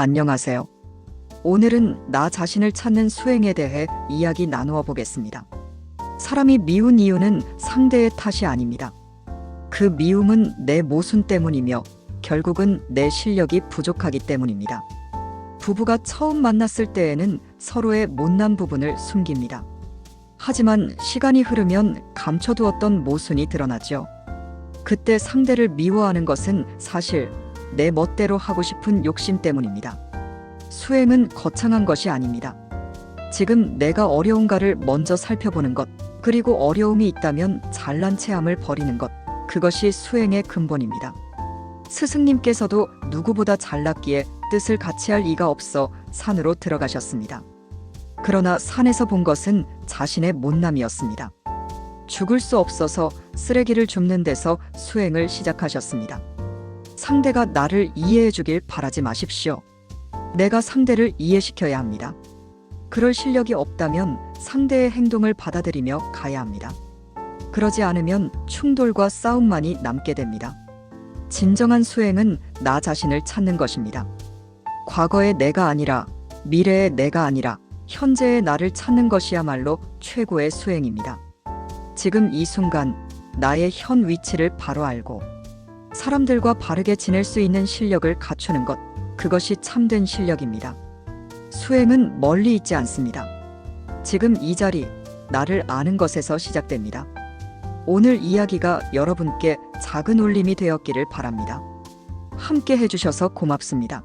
안녕하세요. 오늘은 나 자신을 찾는 수행에 대해 이야기 나누어 보겠습니다. 사람이 미운 이유는 상대의 탓이 아닙니다. 그 미움은 내 모순 때문이며 결국은 내 실력이 부족하기 때문입니다. 부부가 처음 만났을 때에는 서로의 못난 부분을 숨깁니다. 하지만 시간이 흐르면 감춰두었던 모순이 드러나죠. 그때 상대를 미워하는 것은 사실 내 멋대로 하고 싶은 욕심 때문입니다. 수행은 거창한 것이 아닙니다. 지금 내가 어려운가를 먼저 살펴보는 것, 그리고 어려움이 있다면 잘난 체함을 버리는 것, 그것이 수행의 근본입니다. 스승님께서도 누구보다 잘났기에 뜻을 같이 할 이가 없어 산으로 들어가셨습니다. 그러나 산에서 본 것은 자신의 못남이었습니다. 죽을 수 없어서 쓰레기를 줍는 데서 수행을 시작하셨습니다. 상대가 나를 이해해 주길 바라지 마십시오. 내가 상대를 이해시켜야 합니다. 그럴 실력이 없다면 상대의 행동을 받아들이며 가야 합니다. 그러지 않으면 충돌과 싸움만이 남게 됩니다. 진정한 수행은 나 자신을 찾는 것입니다. 과거의 내가 아니라 미래의 내가 아니라 현재의 나를 찾는 것이야말로 최고의 수행입니다. 지금 이 순간 나의 현 위치를 바로 알고 사람들과 바르게 지낼 수 있는 실력을 갖추는 것, 그것이 참된 실력입니다. 수행은 멀리 있지 않습니다. 지금 이 자리, 나를 아는 것에서 시작됩니다. 오늘 이야기가 여러분께 작은 울림이 되었기를 바랍니다. 함께 해주셔서 고맙습니다.